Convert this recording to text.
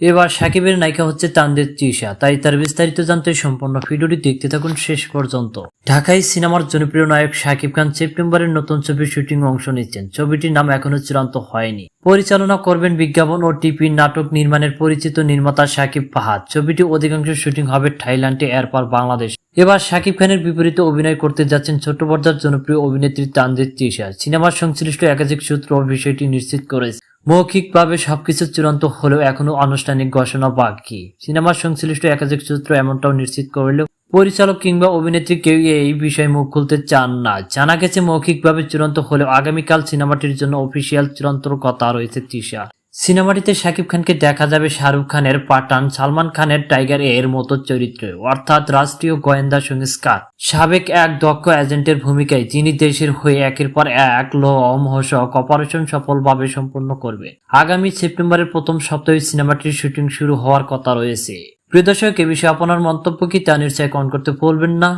এবার সাকিবের নায়িকা হচ্ছে তানদের তৃষা তাই তার বিস্তারিত জানতে সম্পূর্ণ ভিডিওটি দেখতে থাকুন শেষ পর্যন্ত। ঢাকায় সিনেমার জনপ্রিয় নায়ক সাকিব খান সেপ্টেম্বরের নতুন ছবির শুটিং অংশ নিচ্ছেন। ছবিটির নাম এখনও চূড়ান্ত হয়নি। পরিচালনা করবেন বিজ্ঞাপন ও টিপি নাটক নির্মাণের পরিচিত নির্মাতা সাকিব ফাহাদ। ছবিটি অধিকাংশ শুটিং হবে থাইল্যান্ডে এরপর বাংলাদেশ। এবার সাকিব খানের বিপরীতে অভিনয় করতে যাচ্ছেন ছোট পর্দার জনপ্রিয় অভিনেত্রী তানজিদ তৃষা সিনেমার সংশ্লিষ্ট একাধিক সূত্র বিষয়টি নিশ্চিত করেছে। মৌখিকভাবে সবকিছু চূড়ান্ত হলেও এখনও আনুষ্ঠানিক ঘোষণা বাকি। সিনেমার সংশ্লিষ্ট একাধিক সূত্র এমনটাও নিশ্চিত করলেও পরিচালক কিংবা অভিনেত্রী কেউ এই বিষয়ে মুখ খুলতে চান না। জানা গেছে, মৌখিকভাবে চূড়ান্ত হলেও আগামীকাল সিনেমাটির জন্য অফিসিয়াল চূড়ান্ত কথা রয়েছে তৃষা। সিনেমাটিতে শাকিব খানকে দেখা যাবে শাহরুখ খানের পাঠান, সালমান খানের টাইগার এর মতো চরিত্রে, অর্থাৎ রাষ্ট্রীয় গোয়েন্দা সংস্কার। সাবেক এক দক্ষ এজেন্টের ভূমিকায় যিনি দেশের হয়ে একের পর এক লোমহর্ষক অপারেশন সফলভাবে সম্পন্ন করবে। আগামী সেপ্টেম্বরের প্রথম সপ্তাহে সিনেমাটির শুটিং শুরু হওয়ার কথা রয়েছে। প্রিয় দর্শক, এ বিষয়ে আপনার মন্তব্য কি তা নিশ্চয় কমেন্ট করতে ভুলবেন না।